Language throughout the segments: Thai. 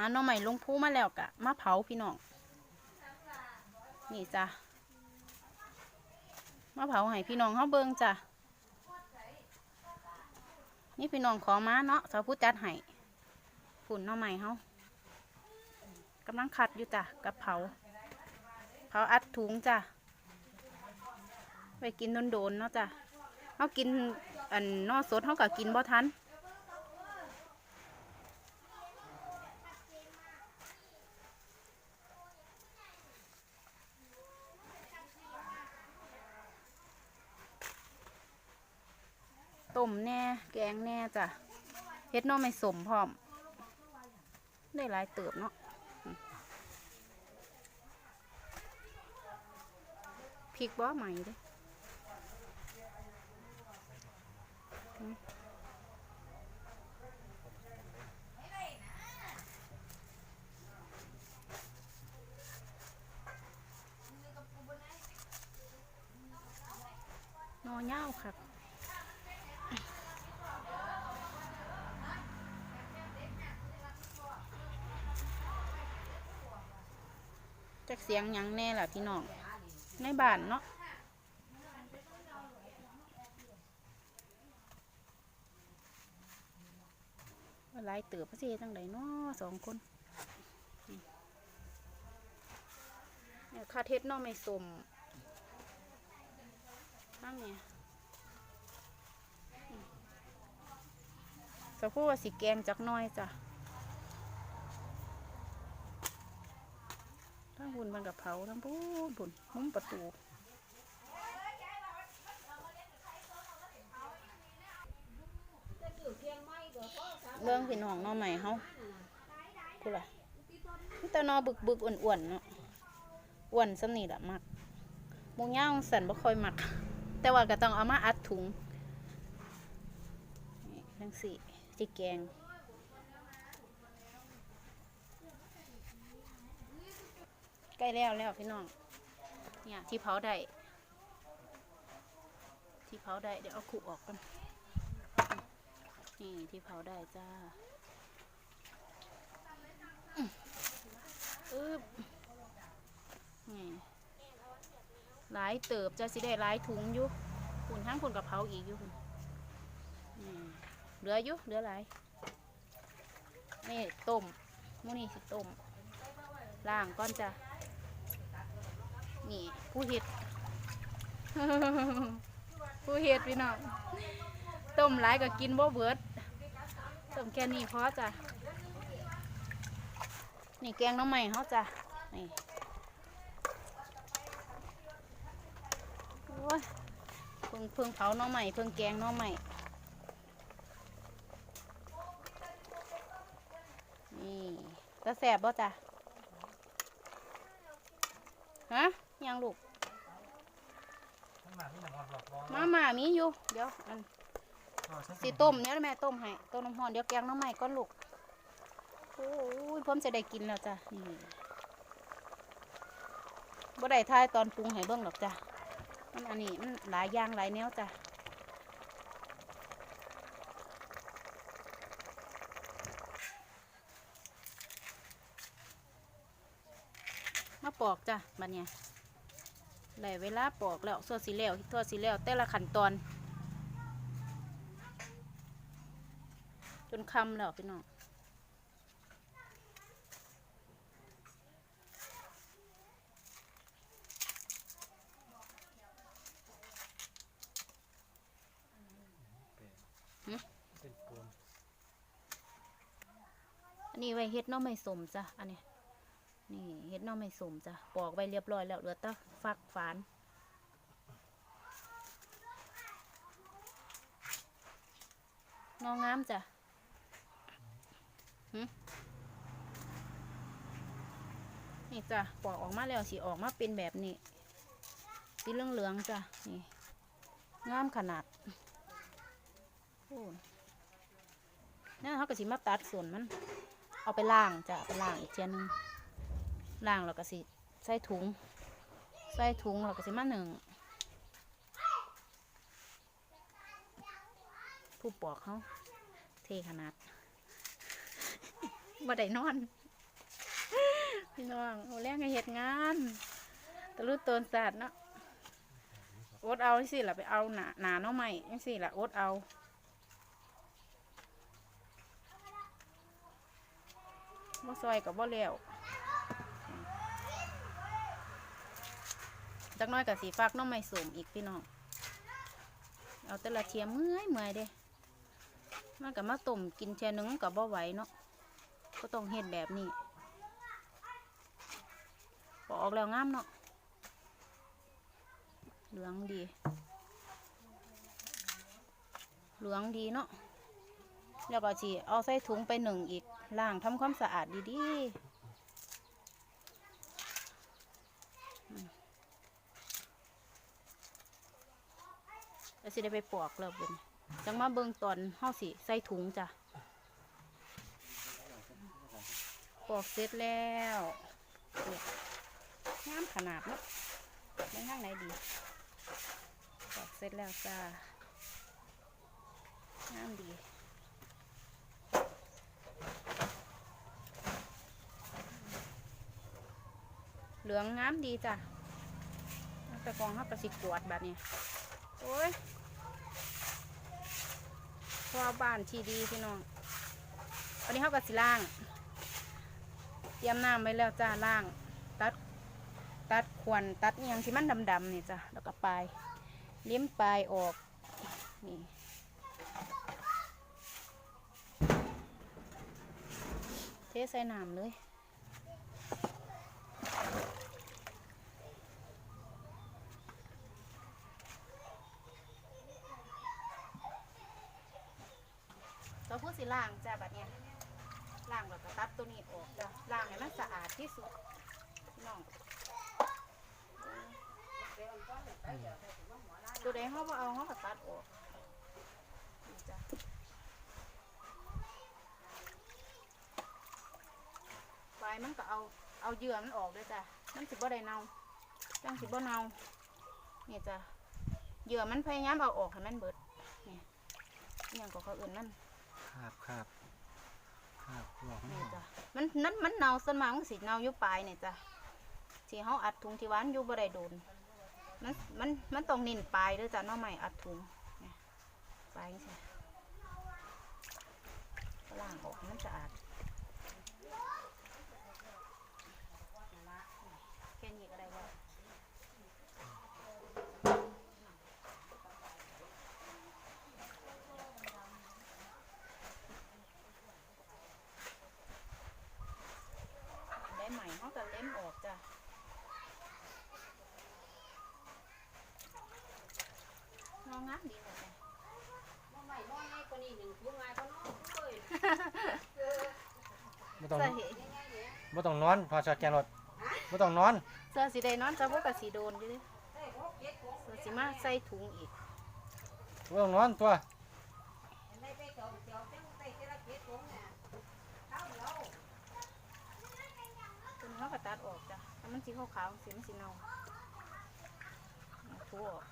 าหน่อใหม่ลงพูมาแล้วกะมาเผาพี่น้อง นี่จ้ะมาเผาให้พี่น้องเขาเบิ่งจ้ะ นี่พี่น้องขอมาเนาะสาวผู้จัดให้ฝุ่นหน่อใหม่เขากำลังคัดอยู่จ้ะกับเผา เผาอัดถุงจ้ะ ไปกินโดนๆเนาะจ้ะเขากินอันนอสดเขาก็กินบ่ทัน ต้มแน่ แกงแน่จ้ะเฮ็ดน้อไม่สมพร้อม ได้หลายเติบเนาะพริกบ่ใหม่เด้นอเง่าครับ จัก เสียงยังแน่ล่ะพี่น้อง ในบ้านเนาะลายเติบพระเจตั้งใดเนาะสองคนเนี่ยคาเทศเนาะไม่สมนั่งเนี่ยสักพูว่าสิแกงจักน้อยจ้ะ ทั้งหุ่นมันกับเผาทั้งพูนผุนมุ้มประตูเรื่องพี่น้องหน้อใหม่เฮาพูดล่ะนี่ต่หนอบึกบึกอ้วนๆเนาะอ้วนสำนีละมักมูย่างสันบ่ค่อยมัก แต่ว่าก็ต้องเอามาอัดถุงนี่ทั้งสี่ที่แกง ใกล้แล้วแล้วพี่น้อง เนี่ยที่เผาได้ ที่เผาได้เดี๋ยวเอาขุออกกัน นี่ที่เผาได้จ้าอืมอึบนี่หลายเติบจะสิได้หลายถุงอยู่คุณทั้งคุณกับเผาอีกอยู่คุณนี่เหลืออยู่เหลือหลายนี่ต้มมูนี่สิต้มล่างก่อนจ้ะ นี่ ผู้เห็ด ผู้เห็ดพี่น้องต้มหลายก็กินบ่เบิดต้มแค่นี้พอจ้ะนี่แกงน้ำใหม่เขาจ้ะนี่เพิ่งเพิ่งเผาหน้ำใหม่เพิ่งแกงหน้ำใหม่นี่ตะแสบบ่จ้ะฮะ ยังลูกมาม่ามีอยู่ เดี๋ยวอันสีต้มเนี่ยแม่ต้มให้ต้มน้ำหอนเดี๋ยวแกงน้ำใหม่ก้อนลูกโอ้ยผมจะได้กินแล้วจ้ะนี่บ่ได้ทายตอนปรุงให้เบิ่งหรอกจ้ะมันอันนี้มันหลายอย่างหลายแนวจ้ะมาปอกจ้ะบัดเนี้ย ได้เวลาปอกแล้วส่วนสีแล้วทั่วสีแล้วแต่ละขั้นตอน จนคำแล้วพี่น้องอันนี้ไว้เฮ็ดหน้อไม่สมจ้ะอันเนี้ย นี่เฮ็ดน้อไม่สมจ้ะปอกไว้เรียบร้อยแล้วเหลือแต่ฟักฝานนองงามจ้ะนี่จ้ะปอกออกมาแล้วสิออกมาเป็นแบบนี้สีเหลืองๆจ้ะนี่งามขนาดโอ้นั่เขาก็สิมาตัดส่วนมัน เอาไปล่างจ้ะไปล่างอีกเทียนึง ล่างแล้วก็สิใส่ถุง ใส่ถุงแล้วก็สิมาหนึ่งผู้ปอกเขาเทขนาดบ่ได้นอน พี่น้องเอาแรงให้เฮ็ดงานตะลุตนศาสตร์เนาะอดเอาสิล่ะไปเอาหนาหนาเนาะใหม่สิล่ะอดเอาบ่ซอยกับบ่แล้ว จักน้อยกับสีฟักน้องไม่สมอีกพี่น้อง เอาแต่ละเทียมเมื่อยเมื่อยเด้มันกับมาต้มกินเทียหนึงกับบ่ไหวเนาะ ก็ต้องเฮ็ดแบบนี้ปอกออกแล้วงามเนาะ เหลืองดี เหลืองดีเนาะ แล้วก็จีเอาใส่ถุงไปหนึ่งอีก ล้างทำความสะอาดดีๆ แล้วสิได้ไปปอกแล้วเป็นจังมาเบิ่งตอนเฮาสิใส่ถุงจ้ะปอกเสร็จแล้วเนี่ยงามขนาดเนาะในข้างไหนดีปอกเสร็จแล้วจ้างามดีเหลืองงามดีจ้ะแต่กองเขากระสิกวดแบบนี้ โอ้ยพอบ้านที่ดีพี่น้องวันนี้เขากระสิล่าง เตรียมน้ำไว้แล้วจ้าล่าง ตัด ตัดขวนตัดอยังที่มันดำๆนี่จ้ะแล้วก็ปลายเลี้ยมปลายออก นี่เทใส่น้ำเลย เราพูด สิล่างจ้าแบบเนี้ยล่างแล้วก็ตัดตัวนี้ออกจ้ะล่างให้มันสะอาดที่สุดพี่น้องตัวใดเขาบ่เอาเขาก็ตัดออกนี่จ้ะใบมันก็เอาเอาเหยื่อมันออกด้วยจ้ะมันสิบ่ได้เน่าจังสิบ่เน่านี่ยจ้ะเหยื่อมันพยายามเอาออกให้มันเบิดเนี่อย่างก็เขาอื่นมัน ครับครับครับบอกไม่นี่ออกจ้ะมันนั้นมันเน่าส่วนมากมันสิเน่าอยู่ปลายนี่จ้ะที่เฮาอัดถุงที่หวานอยู่บ่ได้โดนมันมันมันต้องนิ่นปลายเด้อจ้ะเน้อใหม่อัดถุงเนี่ยปลายนี่จ้ะก็ล้างออกให้มันสะอาดนั่นละนี่แค่นี้ก็ได้แล้วได้ใหม่เฮาก็เล็มออกจ้ะ นองงามดีหมดเลยไม่ต้องเสื้อเห็ไม่ต้องนอนพอชอดแกนรถไม่ต้องนอนเสื้อสีแดงนอนจะพวกกับสีโดนอยู่เดิเสื้อสีมาใส่ถุงอีกไม่ต้องนอนตัวตัวนี้เขาก็ตัดออกจ้ะแล้วมันสีขาวๆสีมันสีเนาเอาถูออก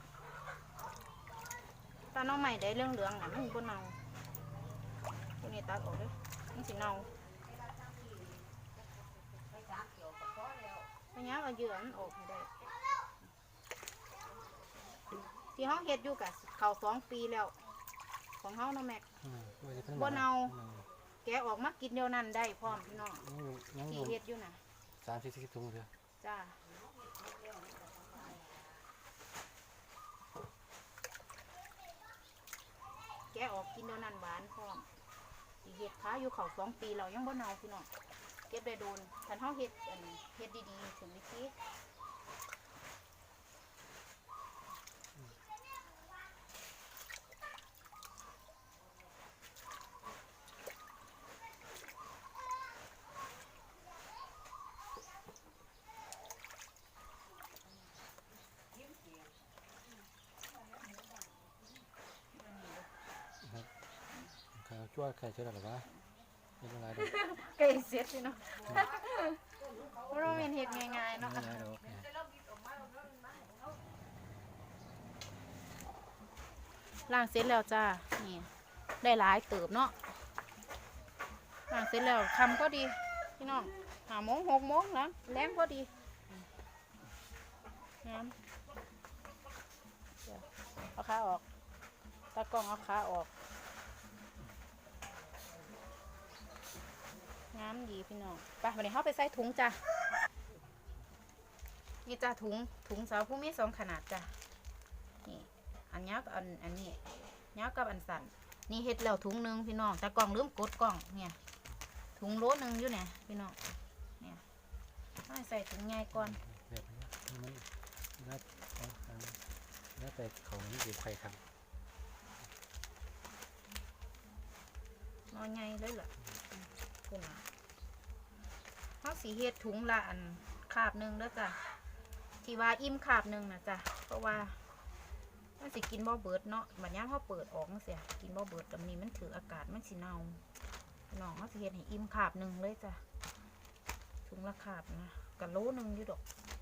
ตาน้องใหม่ได้เรื่องเหลืองๆน่ะมันบนเนาตัวนี้ตัดออกเลยมันสีเนาพยายามเอาเหยื่อมันออกให้ได้ที่ห้องเฮ็ดอยู่กับเขาสองปีแล้ว ของเฮาเนาะแม็กอืมว่าจะพิ่งบ่เนาอืมแกะออกมากินเดียวนั้นได้พร้อมพี่น้องยังอยู่ยังอที่ยู่เฮ็ดอยู่น่ะสามสี่สิบถุงเดียวจ้า กะออกกินเดียวนั้นหวานพร้อมเห็ดค้าอยู่เขาสองปีเรายังบ่เนาพี่น้องเก็บได้โดนคันเฮาเห็ดอันเห็ดดีๆถึงวิธี ใครเอาจ้วใครเชื่อหรอวะไม่เป็นอะไรดอกไก่เสร็จพี่น้องเพราะเราเป็นเฮ็ดง่ายๆเนาะไม่เป็นไรดอกเนี่ยล้างเสร็จแล้วจ้า นี่ ได้หลายเติบเนาะล้างเสร็จแล้วคำก็ดี พี่น้องหาโมงหกโมงนะแรงพอดีงามเอาขาออกตากล้องเอาขาออก งามดีพี่น้องไปวันนี้เข้าไปใส่ถุงจ้ะนี่จ้ะถุงถุงสาวผู้มีสองขนาดจ้ะนี่อันยาวกับอันอันนี้ยาวกับอันสั้นนี่เฮ็ดแล้วถุงหนึ่งพี่น้องแตากล้องลืมกดกล้องเนี่ยถุงโลหนึ่งอยู่เนี่ยพี่น้องเนี่ยใใส่ถุงใหญ่ก่อนแบบนี้มันน่าเอาทางน่าแต่เขานี่เก็บไข่ครับนอนใหญ่เลยเหรอคุณอะ เขาสีเฮ็ดถุงละอันขาบหนึ่งแล้วจ้ะที่ว่าอิ่มขาบหนึ่งนะจ้ะเพราะว่ามันสิกินบ่เบิดเนาะบัดนี้เขาเปิดออกมันเสียกินบ่เบิดแต่มันนี้มันถืออากาศมันสิเน่าน้องเขาสิเฮ็ดให้อิ่มขาบหนึ่งเลยจ้ะถุงละขาบนะกะโลหนึ่งอยู่ดอก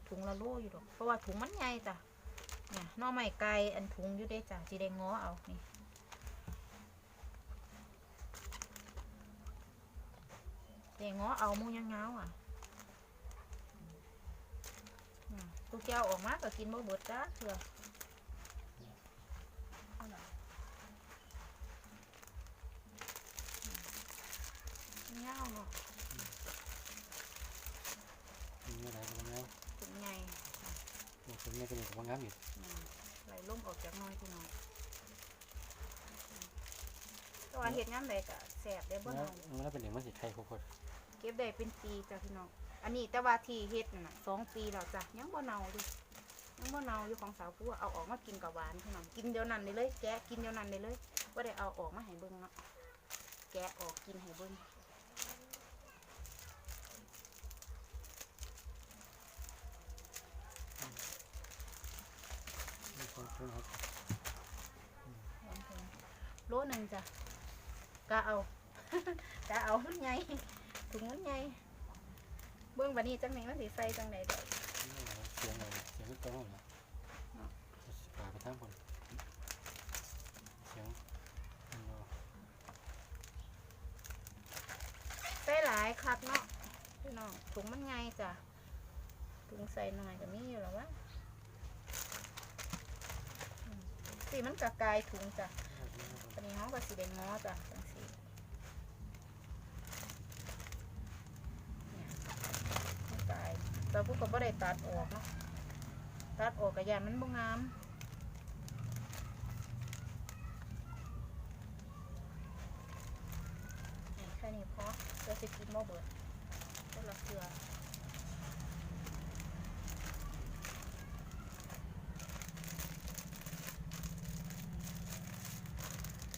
ถุงละโลอยู่ดอกเพราะว่าถุงมันใหญ่จ้ะเนี่ยน่อไม้ไก่อันถุงอยู่ได้จ้ะจีได้ง้อเอานี่ ได้ง้อเอามูยังเงาอะตุกเจ้าออกมาก็กินบ่เบิดจ้าเถื่อเอาล่ะเงาเนาะมีอะไรกันบ้าถุงใหญ่หมดคนนี้เป็นของงามอีกอืมไหลล่มออกจากน้อยพี่น้อยตัวเห็ดงามใดก็แสบได้บ่แล้เนาวมันเป็นอย่างมันสิไข่โคตร เก็บได้เป็นปีจ้ะพี่น้อง อันนี้แต่ว่าที่เฮ็ดน่ะสองปีแล้วจ้ะยังบ่เน่าอยู่ยังบ่เน่าอยู่ของสาวผู้เอาออกมากินกับหวานพี่น้องกินเดี๋ยวนั้นได้เลย แกะกินเดี๋ยวนั้นได้เลยว่าได้เอาออกมาให้เบิ่งเนาะแกะออกกินให้เบิ่งมีคนชวนครับลองเบิ่งโลหนึงจ้ะกะเอากะเอามันใหญ่ ถุงมันใหญ่เบิ่งบัดนี้จังไหนมันสิใส่จังไหนได้เสียงอะไรเสียงไม่ตรงหรอปากไปทั้งคนเสียงใส่หลายคักเนาะพี่น้องถุงมันใหญ่จ้ะถุงใส่หน่อยก็มีอยู่แล้ววะอืมสีมันกะกายถุงจ้ะตอนนี้เขาก็สีแดงง้อจ้ะจังสีเนี่ยมันกาย แต่พวกก็บ่ได้ตัดออกเนาะตัดออกกระยานมันบ่งามแค่นี้พอเพื่อจะกินบ่เบิดก็ละเกลือ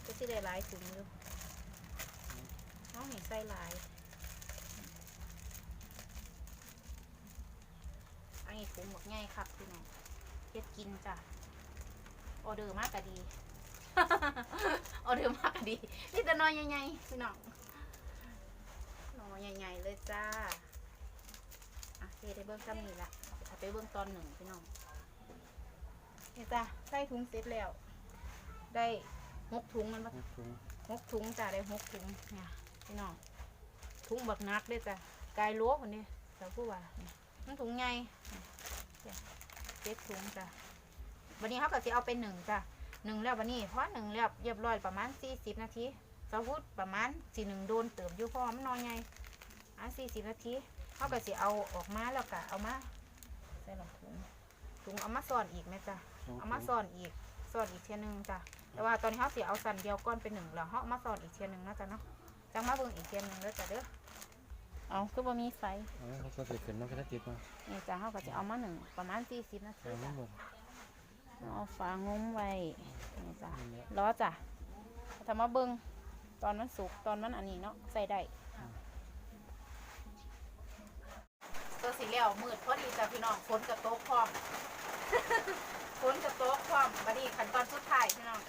ก็สิได้หลายถุงอยู่น้องเห็นใส่หลาย อันนี้ถุงหมกง่ายครับพี่น้องเฮ็ดกินจ้ะออเดอร์มากก็ดีออเดอร์มากก็ดีนี่แต่น้อยใหญ่ๆพี่น้องน้อยใหญ่ๆเลยจ้าอะเทได้เบิ้งซ้ำนี่ละเอาไปเบิ้งตอนหนึ่งพี่น้องนี่จ้ะใส่ถุงเสร็จแล้ว ได้หกถุงมันบ่ถุงหกถุงจ้ะได้หกถุงเนี่ยพี่น้องถุงบักนักเด้อจ้ะกายโลคนนี้สาวผู้ว่าเนี่ยมันถุงใหญ่ เนี่ยเจ็ดถุงจ้ะวันนี้เขาก็จะเอาไปหนึ่งจ้ะหนึ่งแล้ววันนี้เพราะหนึ่งแล้วเรียบร้อยประมาณสี่สิบนาทีสาวพูดประมาณสี่หนึ่งโดนเติมอยู่เพราะว่ามันน้อยไงอะสี่สิบนาทีเขาก็จะเอาออกมาแล้วก็เอามาใส่หลอถุงถุงเอามาซ่อนอีกไหมจ้ะเอามาซ่อนอีกซ่อนอีกเทียหนึงจ้ะแต่ว่าตอนนี้เขาสิเอาสันเดียวก้อนเป็นหนึ่งแล้วเขาเอามาซ่อนอีกเทียหนึงนะจ๊ะเนาะจังมาเบิ่งอีกเทียหนึงแล้วจ้ะเด้อ เอาคือบ่มีไฟเอาเขาก็เสร็จขึ้นน้องก็ได้ติดมานี่จ้ะเขาก็จะเอามาหนึ่งประมาณสี่สิบนาทีเอาไม่จ้ะหมด เอาฝางมไว้นี่จ้ะนี่แหละรอจ้ะถ้ามาเบิ่งตอนมันสุกตอนมันอันนี้เนาะใส่ได้ตัวสีเหลี่ยวมืดพอดีจ้ะพี่น้องฝนกระโต๊กพร้อม ฝนกระโต๊กพร้อมบัดนี้ขั้นตอนสุดท้ายพี่น้อง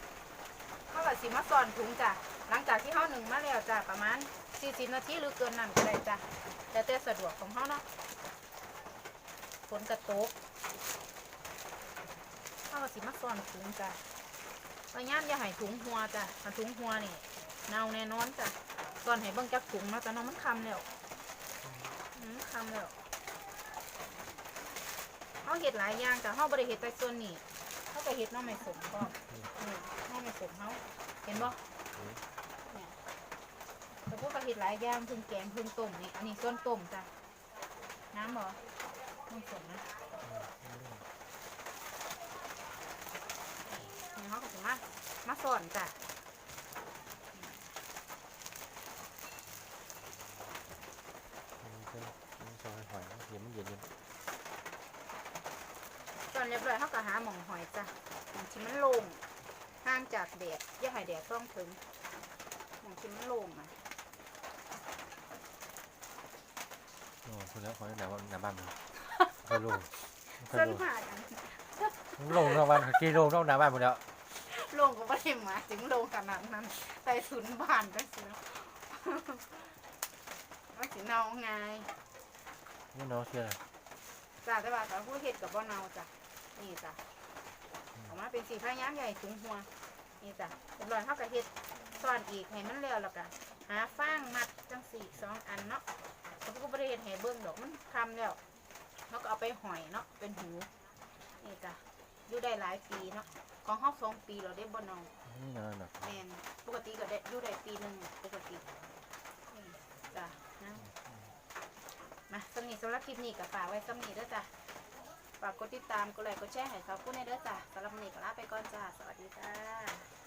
เขาก็สิมาสอนถุงจ้ะหลังจากที่เขาหนึ่งมาแล้วจ้ะประมาณ 40นาทีหรือเกินนั้นก็ได้จ้ะแต่แต่สะดวกของเขาเนาะฝนกระตกเขาสิมาสอนถุงจ้ะพยายามอย่าให้ถุงหัวจ้ะถ้าถุงหัวนี่เน่าแน่นอนจ้ะสอนให้เบิ่งจักถุงเนาะแต่น้องมันคำแล้วอืมคำแล้วเขาเห็ดหลายอย่างแต่เขาบริเห็ดแต่ส่วนนี้เขาก็เห็ดน้องไม่สมก็นี่น้องไม่สมเขาเห็นบ่ แต่พวกก็เห็ดหลายอย่างพึ่งแกงพึ่งต้มนี่อันนี้ส่วนต้มจ้ะน้ำบ่ไม่สมนะนี่เขาก็จะมามาสอนจ้ะมันเป็นมันซอยหอยเดี๋ยวมันเย็นเย็นตอนเรียบร้อยเขาก็หาหม่องหอยจ้ะหม่องที่มันโล่งห่างจากแดดอย่าให้แดดต้องถึงหม่องที่มันโล่งอะ โอ้คุณแล้วหอยหนาบ้านหนาบ้านมันเคยลงเคยส้นลงผ่ากันลงนอกบ้านกี่ลงนอกหนาบ้านหมดแล้วโล่งก็ไม่ได้หมายถึงโล่งขนาดนั้นใส่สุนย์บานก็สิเนาะมันสิเนาไงนี่น้องเชื่ออะไรจ้ะแต่ว่าแต่ผู้เห็ดกับบ่เนาจ้ะนี่จ้ะออกมาเป็นสีพายามใหญ่ถึงหัว นี่จ้ะเรียบร้อยเขาก็เห็ดซ่อนอีกให้มันแล้วแล้วก็หาฟางมัดจังสี่สองอันเนาะ เขาก็บ่ได้เห็ดให้เบิ่งดอกมันคำแล้วเขาก็เอาไปหอยเนาะเป็นหูนี่จ้ะอยู่ได้หลายปีเนาะของเขาสองปีเราได้บ่เนานี่นอนหนักแมนปกติก็ได้อยู่ได้ปีหนึ่งปกตินี่จ้ะนะมาสำนีสำหรับคลิปนี้กับฝากไว้สำนีเด้อจ้ะฝากกดติดตามกดไลค์กดแชร์ให้เขาพูดในเด้อจ้ะสำหรับวันนี้ก็ลาไปก่อนจ้าสวัสดีจ้า